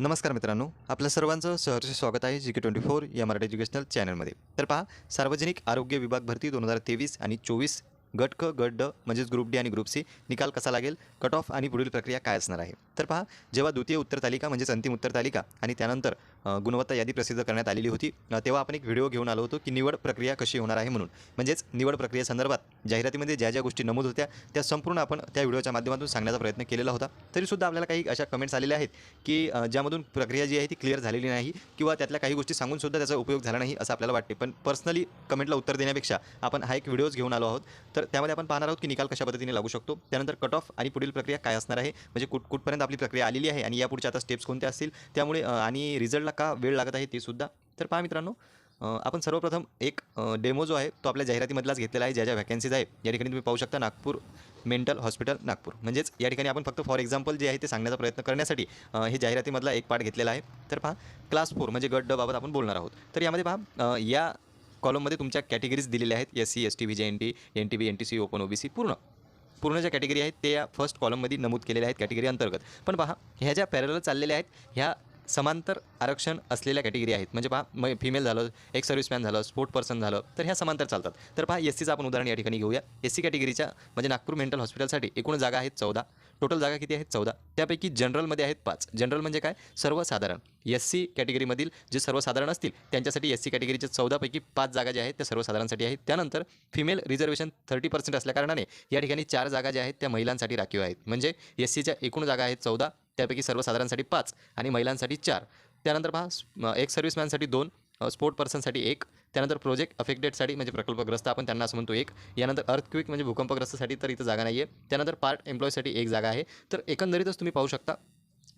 नमस्कार मित्रांनो आपल्या सर्वांचं सहर्ष स्वागत आहे जी के ट्वेंटी फोर या मराठी एज्युकेशनल चॅनलमध्ये. तर पहा सार्वजनिक आरोग्य विभाग भरती दोन हजार तेवीस आणि चोवीस गट क गट ड म्हणजेच ग्रुप डी आणि ग्रुप सी निकाल कसा लागेल कट ऑफ आणि पुढील प्रक्रिया काय असणार आहे? तर पहा जेव्हा द्वितीय उत्तर तालिका म्हणजेच अंतिम उत्तर तालिका आणि त्यानंतर गुणवत्ता यादी प्रसिद्ध करण्यात आलेली होती. तेव्हा आपण एक व्हिडिओ घेऊन आलो होतो की निवड प्रक्रिया कशी होणार आहे म्हणून. म्हणजेच निवड प्रक्रियेसंदर्भात जाहिरातीमध्ये ज्या ज्या गोष्टी नमूद होत्या त्या संपूर्ण आपण त्या व्हिडिओच्या माध्यमातून सांगण्याचा प्रयत्न केलेला होता. तरीसुद्धा आपल्याला काही अशा कमेंट्स आलेल्या आहेत की ज्यामधून प्रक्रिया जी आहे ती क्लिअर झालेली नाही किंवा त्यातल्या काही गोष्टी सांगूनसुद्धा त्याचा उपयोग झाला नाही असं आपल्याला वाटते. पण पर्सनली कमेंटला उत्तर देण्यापेक्षा आपण हा एक व्हिडिओज घेऊन आलो आहोत. तर त्यामध्ये आपण पाहणार आहोत की निकाल कशा पद्धतीने लागू शकतो. त्यानंतर कट ऑफ आणि पुढील प्रक्रिया काय असणार आहे. म्हणजे कुठ कुठपर्यंत आपली प्रक्रिया आलेली आहे आणि यापुढच्या आता स्टेप्स कोणत्या असतील. त्यामुळे आणि रिझल्टला का वेळ लागत आहे ते सुद्धा? तर पहा मित्रांनो आपण सर्वप्रथम एक डेमो जो आहे तो आपल्या जाहिरातीमधलाच घेतलेला आहे. ज्या ज्या व्हॅकन्सीज आहे या ठिकाणी तुम्ही पाहू शकता नागपूर मेंटल हॉस्पिटल नागपूर. म्हणजेच या ठिकाणी आपण फक्त फॉर एक्झाम्पल जे आहे ते सांगण्याचा प्रयत्न करण्यासाठी हे जाहिरातीमधला एक पार्ट घेतलेला आहे. तर पहा क्लास फोर म्हणजे गट डबाबत आपण बोलणार आहोत. तर यामध्ये पहा या कॉलममध्ये तुमच्या कॅटेगरीज दिलेल्या आहेत. S C S T V J N T N T B N T C open O B C पूर्ण. पूर्ण ज्या कॅटेगरी आहेत ते या फर्स्ट कॉलममध्ये नमूद केलेल्या आहेत कॅटेगरी अंतर्गत. पण पहा ह्या ज्या पॅरल चाललेल्या आहेत ह्या समांतर आरक्षण असलेल्या कॅटेगरी आहेत. म्हणजे पहा मग फिमेल झालं एक सर्व्हिसमॅन झालं स्पोर्ट पर्सन झालं तर ह्या समांतर चालतात. तर पहा एस सीचं आपण उदाहरण या ठिकाणी घेऊया. एस सी कॅटेगरीच्या म्हणजे नागपूर मेंटल हॉस्पिटलसाठी एकूण जागा आहेत चौदा. टोटल जागा किती आहेत? चौदा. त्यापैकी जनरलमध्ये आहेत पाच. जनरल म्हणजे काय? सर्वसाधारण. एस सी कॅटेगरीमधील जे सर्वसाधारण असतील त्यांच्यासाठी एस सी कॅटेगरीच्या चौदापैकी पाच जागा ज्या आहेत त्या सर्वसाधारणसाठी आहेत. त्यानंतर फिमेल रिझर्वेशन थर्टी पर्सेंट असल्याकारणाने या ठिकाणी चार जागा ज्या आहेत त्या महिलांसाठी राखीव आहेत. म्हणजे एस सीच्या एकूण जागा आहेत चौदा. त्यापैकी सर्वसाधारणसाठी पाच आणि महिलांसाठी चार. त्यानंतर पहा एक सर्व्हिसमॅनसाठी दोन स्पोर्ट पर्सनसाठी एक. त्यानंतर प्रोजेक्ट अफेक्टेडसाठी म्हणजे प्रकल्पग्रस्त आपण त्यांना असं म्हणतो एक. यानंतर अर्थक्विक म्हणजे भूकंपग्रस्तसाठी तर इथं जागा नाही आहे त्यानंतर पार्ट एम्प्लॉईसाठी एक जागा आहे. तर एकंदरीतच तुम्ही पाहू शकता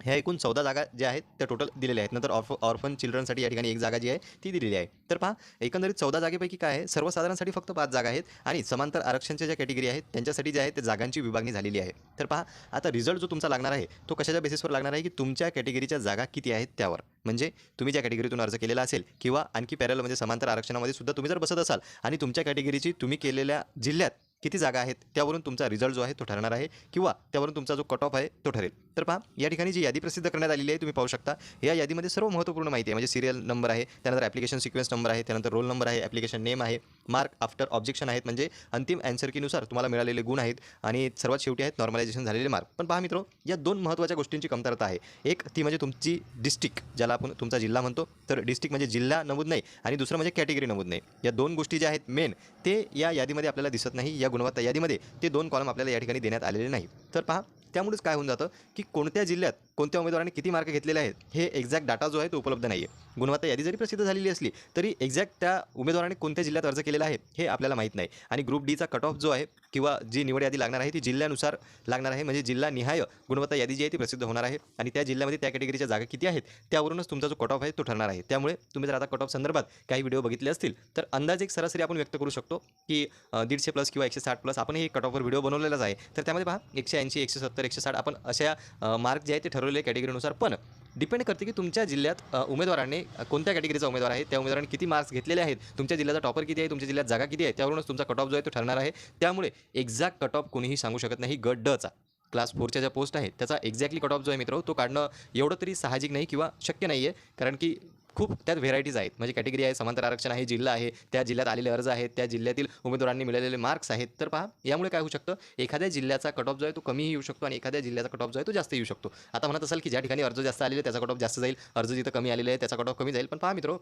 ह्या एकूण चौदा जागा ज्या आहेत त्या टोटल दिलेल्या आहेत. नंतर ऑर्फ ऑर्फन चिल्ड्रनसाठी या ठिकाणी एक जागा जी आहे ती दिलेली आहे. तर पहा एकंदरीत चौदा जागेपैकी काय आहे? सर्वसाधारणसाठी फक्त पाच जागा आहेत आणि समांतर आरक्षणच्या ज्या कॅटेगरी आहेत त्यांच्यासाठी जे आहे ते जागांची विभागणी झालेली आहे. तर पहा आता रिझल्ट जो तुमचा लागणार आहे तो कशाच्या बेसिसवर लागणार आहे की तुमच्या कॅटेगरीच्या जागा किती आहेत त्यावर? म्हणजे तुम्ही ज्या कॅटेगरीतून अर्ज केलेला असेल किंवा आणखी पॅरल म्हणजे समांतर आरक्षणामध्ये सुद्धा तुम्ही जर बसत असाल आणि तुमच्या कॅटेगरीची तुम्ही केलेल्या जिल्ह्यात किती जागा आहेत त्यावरून तुमचा रिझल्ट जो आहे तो ठरणार आहे किंवा त्यावरून तुमचा जो कट ऑफ आहे तो ठरेल. तर पहा या ठिकाणी जी यादी प्रसिद्ध करण्यात आलेली आहे तुम्ही पाहू शकता. या यादीमध्ये सर्व महत्त्वपूर्ण माहिती आहे. म्हणजे सिरियल नंबर आहे त्यानंतर ॲप्लिकेशन सिक्वेन्स नंबर आहे त्यानंतर रोल नंबर आहे ॲप्लिकेशन नेम आहे मार्क आफ्टर ऑब्जेक्शन आहेत. म्हणजे अंतिम अँसर कीनुसार तुम्हाला मिळालेले गुण आहेत आणि सर्वात शेवटी आहेत नॉर्मलायझेशन झालेले मार्क पण पहा मित्र या दोन महत्त्वाच्या गोष्टींची कमतरता आहे. एक ती म्हणजे तुमची डिस्ट्रिक्ट ज्याला आपण तुमचा जिल्हा म्हणतो. तर डिस्ट्रिक्ट म्हणजे जिल्हा नमूद नाही आणि दुसरं म्हणजे कॅटेगरी नमूद नाही. या दोन गोष्टी ज्या आहेत मेन ते या यादीमध्ये आपल्याला दिसत नाही. या गुणवत्ता यादीमध्ये ते दोन कॉलम आपल्याला या ठिकाणी देण्यात आलेले नाही तर पहा त्यामुळेच काय होऊन जातं की कोणत्या जिल्ह्यात कोणत्या उमेदवाराने किती मार्क घेतलेले आहेत हे एक्झॅक्ट डाटा जो आहे तो उपलब्ध नाही आहे गुणवत्ता यादी जरी प्रसिद्ध झालेली असली तरी एक्झॅक्ट त्या उमेदवाराने कोणत्या जिल्ह्यात अर्ज केलेला आहे हे आपल्याला माहीत नाही. आणि ग्रुप डीचा कट ऑफ जो आहे किंवा जी निवड यादी लागणार आहे ती जिल्ह्यानुसार लागणार आहे म्हणजे जिल्हा निहाय गुणवत्ता यादी जी आहे ती प्रसिद्ध होणार आहे. आणि त्या जिल्ह्यामध्ये त्या कॅटेगरीच्या जागा किती आहेत त्यावरूनच तुमचा जो कट ऑफ आहे तो ठरणार आहे. त्यामुळे तुम्ही जर आता कट ऑफ संदर्भात काही व्हिडिओ बघितले असतील तर अंदाज एक सरासरी आपण व्यक्त करू शकतो की दीडशे प्लस किंवा एकशे साठ प्लस आपण हे कट ऑफवर व्हिडिओ बनवलेलाच आहे. तर त्यामध्ये पहा एकशे ऐंशी एकशे सत्तर एकशे साठ आपण अशा मार्क जे आहे ते ठरवलेल्या कॅटेगरीनुसार. पण डिपेंड करते की तुमच्या जिल्ह्यात उमेदवाराने कोणत्या कॅटेगरीचा उमेदवार आहे? त्या उमेदवाराने किती मार्क्स घेतलेले आहेत? तुमच्या जिल्ह्याचा टॉपर किती आहे? तुमच्या जिल्ह्यात जागा किती आहे? त्यावरूनच तुमचा कट ऑफ जो आहे तो ठरणार आहे. त्यामुळे एक्झॅक्ट कट ऑफ कोणीही सांगू शकत नाही. गट डचा क्लास फोरच्या ज्या पोस्ट आहेत त्याचा एक्झॅक्टली कट ऑफ जो आहे मित्र तो काढणं एवढं तरी साहजिक नाही किंवा शक्य नाही आहे कारण की खूप त्यात व्हेरायटीज आहेत. म्हणजे कॅटेगरी आहे समांतर आरक्षण आहे जिल्हा आहे त्या जिल्ह्यात आलेले अर्ज आहेत त्या जिल्ह्यातील उमेदवारांनी मिळालेले मार्क्स आहेत. तर पहा यामुळे काय होऊ शकतं? एखाद्या जिल्ह्याचा कट ऑफ जो आहे तो कमीही येऊ शकतो आणि एखाद्या जिल्ह्याचा कट ऑफ जो आहे तो जास्त येऊ शकतो. आता म्हणत असाल की ज्या ठिकाणी अर्ज जास्त आलेले त्याचा कट ऑफ जास्त जाईल. अर्ज जिथं कमी आलेले आहे त्याचा कट ऑफ कमी जाईल. पण पहा मित्र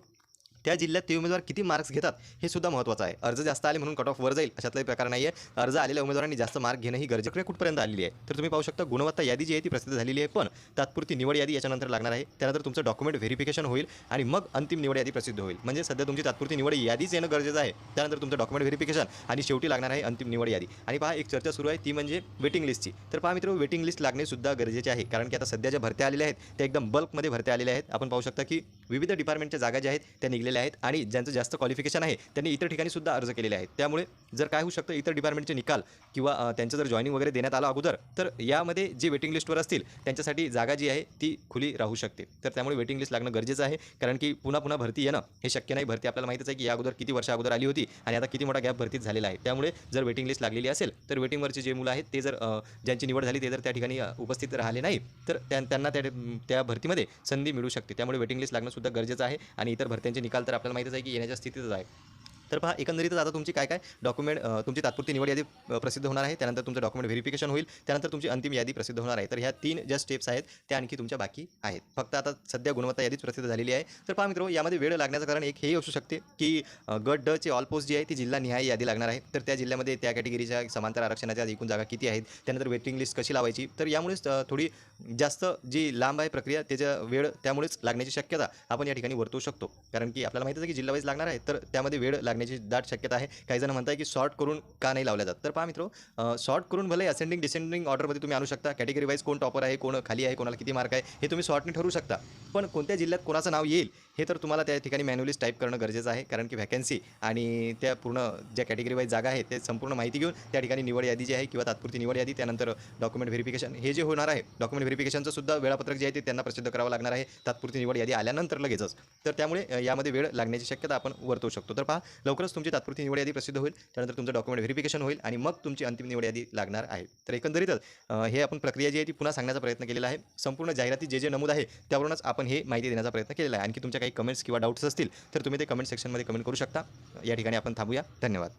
त्या जिल्ह्यात ते उमेदवार किती मार्क्स घेतात हे सुद्धा महत्त्वाचं आहे. अर्ज जास्त आले म्हणून कट ऑफ वर जाईल अशातलाही प्रकार नाही आहे अर्ज आलेल्या उमेदवारांनी जास्त मार्क घेणं ही गरजेकडे कुठपर्यंत आलेली आहे? तर तुम्ही पाहू शकता गुणवत्ता यादी जी आहे ती प्रसिद्ध झालेली आहे पण तात्पुरती निवड यादी याच्यानंतर लागणार आहे. त्यानंतर तुमचं डॉक्युमेंट व्हेरिफिकेशन होईल आणि मग अंतिम निवड यादी प्रसिद्ध होईल. म्हणजे सध्या तुमची तात्पुरती निवड यादीच येणं गरजेचं आहे. त्यानंतर तुमचं डॉक्युमेंट व्हेरिफिकेशन आणि शेवटी लागणार आहे अंतिम निवड यादी. आणि पहा एक चर्चा सुरू आहे ती म्हणजे वेटिंग लिस्टची तर पहा मित्र वेटिंग लिस्ट लागणे सुद्धा गरजेचे आहे. कारण की आता सध्या ज्या भरत्या आलेल्या आहेत त्या एकदम बल्कमध्ये भरत्या आलेल्या आहेत. आपण पाहू शकता की विविध डिपार्टमेंटच्या जागा ज्या आहेत त्या निघलेल्या आहेत आणि ज्यांचं जास्त क्वालिफिकेशन आहे त्यांनी इतर ठिकाणी सुद्धा अर्ज केलेले आहेत. त्यामुळे जर काय होऊ शकतं इतर डिपार्टमेंटचे निकाल किंवा त्यांचं जर जॉईनिंग वगैरे देण्यात आलं अगोदर तर यामध्ये जे वेटिंग लिस्टवर असतील त्यांच्यासाठी जागा जी आहे ती खुली राहू शकते. तर त्यामुळे वेटिंग लिस्ट लागणं गरजेचं आहे कारण की पुन्हा पुन्हा भरती येणं हे शक्य नाही. भरती आपल्याला माहितीच आहे की या अगोदर किती वर्ष अगोदर आली होती आणि आता किती मोठा गॅप भरतीत झालेला आहे. त्यामुळे जर वेटिंग लिस्ट लागलेली असेल तर वेटिंगवरचे जे मुलं आहेत ते जर ज्यांची निवड झाली ते जर त्या ठिकाणी उपस्थित राहिले नाही तर त्यांना त्या त्या भरतीमध्ये संधी मिळू शकते. त्यामुळे वेटिंग लिस्ट लागणं सुद्धा गरजेचं आहे. आणि इतर भरत्यांचे निकाल तर आपल्याला माहितीच आहे की येण्याच्या स्थितीतच आहे. तर पहा एकंदरीतच आता तुमची काय काय डॉक्युमेंट तुमची तात्पुरती निवड यादी प्रसिद्ध होणार आहे. त्यानंतर तुमचं डॉक्युमेंट व्हेरिफिकेशन होईल. त्यानंतर तुमची अंतिम यादी प्रसिद्ध होणार आहे. तर ह्या तीन ज्या स्टेप्स आहेत त्या आणखी तुमच्या बाकी आहेत. फक्त आता सध्या गुणवत्ता यादीच प्रसिद्ध झालेली आहे. तर पहा मित्र यामध्ये वेळ लागण्याचं कारण एक हेही असू शकते की गट ड ची ऑल पोस्ट जी आहे ती जिल्हा निहाय यादी लागणार आहे. तर त्या जिल्ह्यामध्ये त्या कॅटेगरीच्या समांतर आरक्षणाच्या एकूण जागा किती आहेत? त्यानंतर वेटिंग लिस्ट कशी लावायची? तर यामुळेच थोडी जास्त जी लांब आहे प्रक्रिया त्याच्या वेळ त्यामुळेच लागण्याची शक्यता आपण या ठिकाणी वर्तवू शकतो. कारण की आपल्याला माहिती आहे की जिल्हा वाईज लागणार आहे. तर त्यामध्ये वेळ लागणार लागण्याची दाट शक्यता आहे. काही जण म्हणताय की शॉर्ट करून का नाही लावल्या जात? तर पहा मित्रो शॉर्ट करून भले असेंडिंग डिसेंडिंग ऑर्डरमध्ये तुम्ही आणू शकता. कॅटेगरी वाईज कोण टॉपर आहे कोण खाली आहे कोणाला किती मार्क आहे हे तुम्ही शॉर्टने ठरू शकता. पण कोणत्या जिल्ह्यात कोणाचं नाव येईल हे तर तुम्हाला त्या ठिकाणी मॅन्युअलीच टाईप करणं गरजेचं आहे. कारण की व्हॅकन्सी आणि त्या पूर्ण ज्या कॅटेगरी वाईज जागा आहे ते संपूर्ण माहिती घेऊन त्या ठिकाणी निवड यादी जी आहे किंवा तात्पुरती निवड यादी त्यानंतर डॉक्युमेंट व्हेरिफिकेशन हे जे होणार आहे डॉक्युमेंट व्हेरिफिकेशनचं सुद्धा वेळापत्रक जे आहे ते त्यांना प्रसिद्ध करावं लागणार आहे. तात्पुरती निवड यादी आल्यानंतर लगेचच. तर त्यामुळे यामध्ये वेळ लागण्याची शक्यता आपण वर्तवू शकतो. तर पहा लवकरच तुमची तात्पुरती निवड यादी प्रसिद्ध होईल. त्यानंतर तुमचं डॉक्युमेंट व्हेरिफिकेशन होईल आणि मग तुमची अंतिम निवड यादी लागणार आहे. तर एकंदरीतच हे आपण प्रक्रिया जी आहे ती पुन्हा सांगण्याचा प्रयत्न केलेला आहे. संपूर्ण जाहिराती जे जे नमूद आहे त्यावरूनच आपण हे माहिती देण्याचा प्रयत्न केलेला आहे. आणखी तुमच्या काही कमेंट्स किंवा डाऊट्स असतील तर तुम्ही ते कमेंट सेक्शनमध्ये कमेंट करू शकता. या ठिकाणी आपण थांबूया. धन्यवाद.